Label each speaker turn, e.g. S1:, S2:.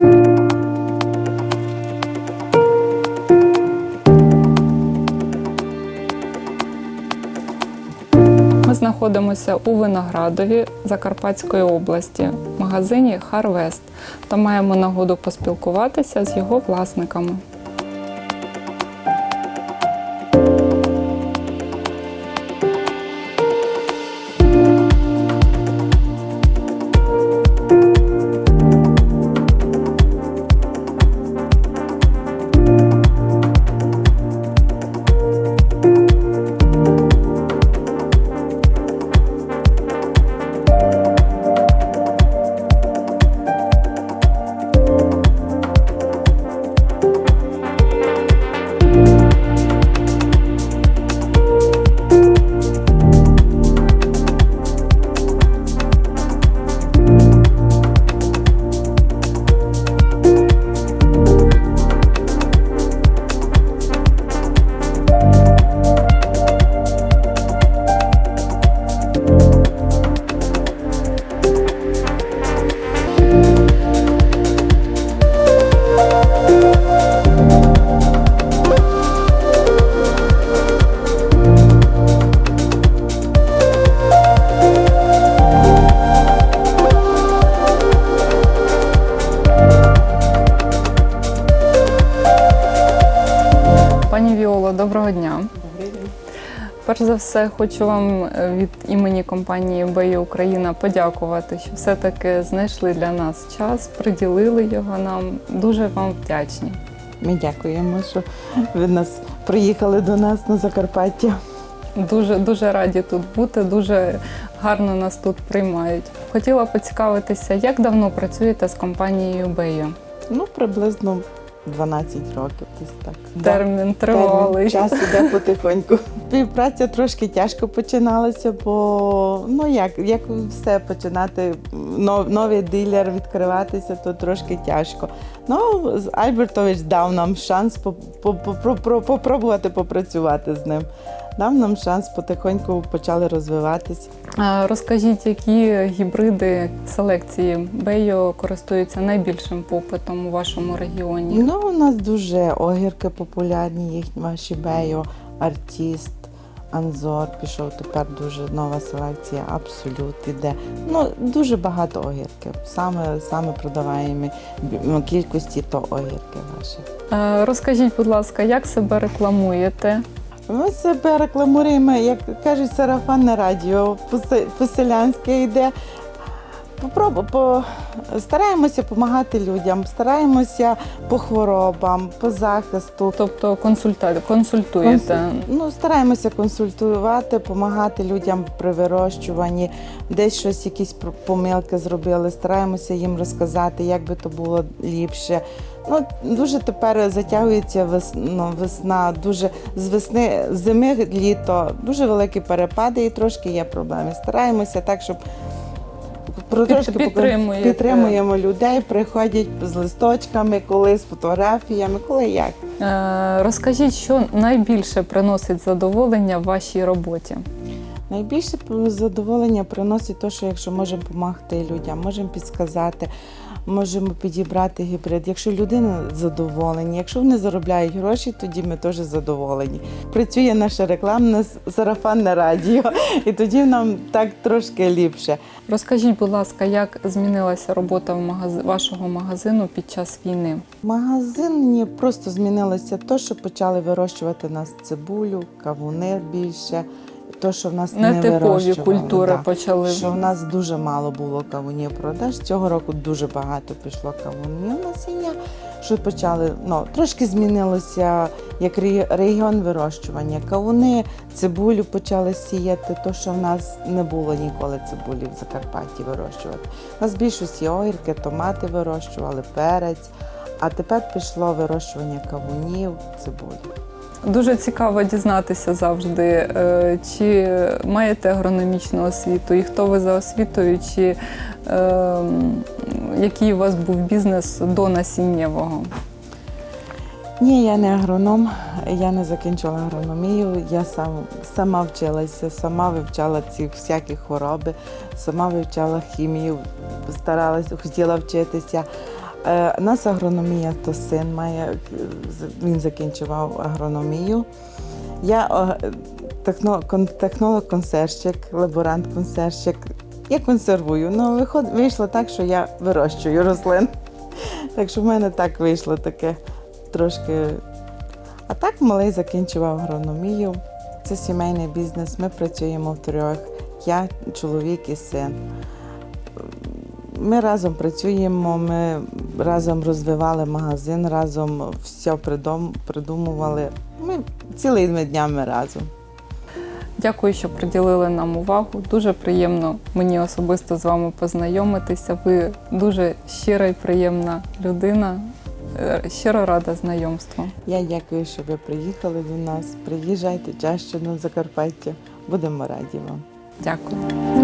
S1: Ми знаходимося у Виноградові Закарпатської області, в магазині Харвест та маємо нагоду поспілкуватися з його власниками. Віоло, доброго дня. Перш за все, хочу вам е, від імені компанії «Беї Україна подякувати, що все-таки знайшли для нас час, приділили його нам. Дуже вам вдячні.
S2: Ми дякуємо, що ви нас приїхали до нас на Закарпаття.
S1: Дуже дуже раді тут бути, дуже гарно нас тут приймають. Хотіла поцікавитися, як давно працюєте з компанією Бею?
S2: Ну, приблизно 12 років десь так.
S1: Термін
S2: Термін,
S1: тривалий.
S2: Час іде потихоньку. Співпраця трошки тяжко починалася, бо ну як, як все починати, нов- новий дилер відкриватися, то трошки тяжко. Ну, Альбертович дав нам шанс по- по- по- про- попробувати попрацювати з ним. Дав нам шанс потихоньку почали розвиватись.
S1: А Розкажіть, які гібриди селекції Бейо користуються найбільшим попитом у вашому регіоні?
S2: Ну, у нас дуже огірки популярні, їхні ваші бео, артіст, анзор пішов тепер дуже нова селекція, абсолют іде. Ну, дуже багато огірків. Саме, саме продаваємо кількості то огірки ваші.
S1: Розкажіть, будь ласка, як себе рекламуєте?
S2: Ми себе рекламуємо, як кажуть, сарафанне радіо, посе- поселянське йде. Попробу, по, стараємося допомагати людям, стараємося по хворобам, по захисту.
S1: Тобто консульта... консультуєте?
S2: Консуль- Ну, стараємося консультувати, допомагати людям при вирощуванні, десь щось, якісь помилки зробили. Стараємося їм розказати, як би то було ліпше. Ну, дуже тепер затягується вес, ну, весна, дуже з весни, зими літо, дуже великі перепади і трошки є проблеми. Стараємося так, щоб трошки
S1: підтримує.
S2: підтримуємо людей, приходять з листочками, коли з фотографіями, коли як.
S1: Е, Розкажіть, що найбільше приносить задоволення в вашій роботі?
S2: Найбільше задоволення приносить те, що якщо можемо допомогти людям, можемо підсказати, можемо підібрати гібрид. Якщо людина задоволені, якщо вони заробляють гроші, тоді ми теж задоволені. Працює наша рекламне сарафанне радіо, і тоді нам так трошки ліпше.
S1: Розкажіть, будь ласка, як змінилася робота вашого магазину під час війни?
S2: Магазині просто змінилося те, що почали вирощувати нас цибулю, кавуни більше. То, що в нас не
S1: Нетипові
S2: вирощували,
S1: культури
S2: да.
S1: почали.
S2: що в нас дуже мало було кавунів продаж. Цього року дуже багато пішло кавунів насіння. Що почали, ну трошки змінилося як регіон вирощування. Кавуни, цибулю почали сіяти, то що в нас не було ніколи цибулі в Закарпатті вирощувати. У нас більшості огірки, томати вирощували, перець. А тепер пішло вирощування кавунів, цибулі.
S1: Дуже цікаво дізнатися завжди, е, чи маєте агрономічну освіту, і хто ви за освітою, чи е, який у вас був бізнес до насіннєвого.
S2: Ні, я не агроном, я не закінчила агрономію. Я сам, сама вчилася, сама вивчала ці всякі хвороби, сама вивчала хімію, старалася, хотіла вчитися. Е, У нас агрономія, то син має, він закінчував агрономію. Я техно- кон- технолог-консерщик, лаборант-консерщик. Я консервую. Ну, виход, вийшло так, що я вирощую рослин. Так що в мене так вийшло таке трошки. А так малий закінчував агрономію. Це сімейний бізнес. Ми працюємо втрьох. Я, чоловік і син. Ми разом працюємо, ми разом розвивали магазин, разом все придумували. Ми цілими днями разом.
S1: Дякую, що приділили нам увагу. Дуже приємно мені особисто з вами познайомитися. Ви дуже щира і приємна людина. Е, Щиро рада знайомству.
S2: Я дякую, що ви приїхали до нас. Приїжджайте чаще на Закарпаття. Будемо раді вам.
S1: Дякую.